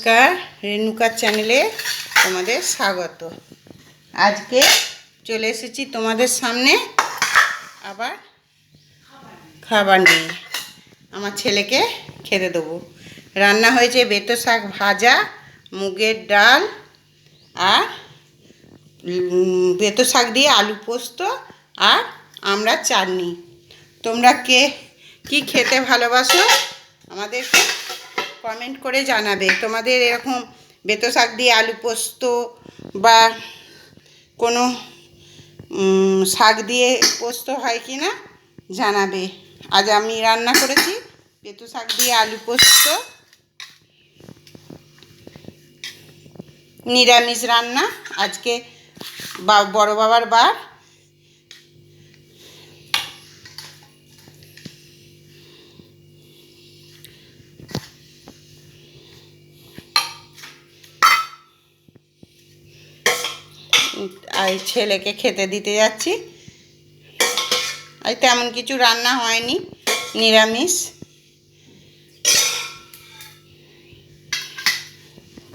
নমস্কার রেণুকার চ্যানেলে তোমাদের স্বাগত। আজকে চলে এসেছি তোমাদের সামনে আবার খাবার নিয়ে। আমার ছেলেকে খেতে দেবো। রান্না হয়েছে বেতো শাক ভাজা, মুগের ডাল আর বেতো শাক দিয়ে আলু পোস্ত আর আমরা চাটনি। তোমরা কে, কি খেতে ভালোবাসো আমাদেরকে কমেন্ট করে জানাবে। তোমাদের এরকম বেতো শাক দিয়ে আলু পোস্ত বা কোনো শাক দিয়ে পোস্ত হয় কি না জানাবে। আজ আমি রান্না করেছি বেতো শাক দিয়ে আলু পোস্ত। নিরামিষ রান্না। আজকে বা, বড় বাবার বার। ছেলেকে খেতে দিতে যাচ্ছি। আজ তেমন কিছু রান্না হয়নি, নিরামিষ।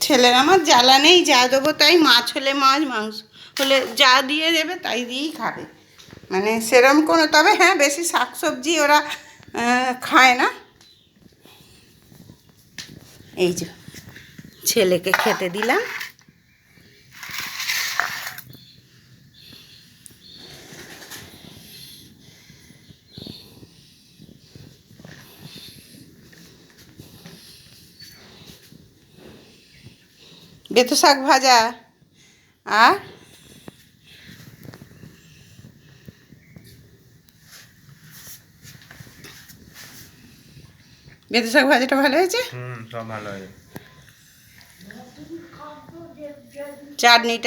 ছেলের আমার জ্বালা নেই, যা দেবো তাই মাছ হলে মাছ, মাংস হলে যা দিয়ে দেবে তাই দিয়েই খাবে। মানে সেরম কোনো, তবে হ্যাঁ বেশি শাকসবজি ওরা খায় না। এই যে, ছেলেকে খেতে দিলাম। বেতো শাক ভাজা। আর? বেতো শাক ভাজাটা ভালো হয়েছে? হুম সব ভালো হয়েছে। চাটনিটা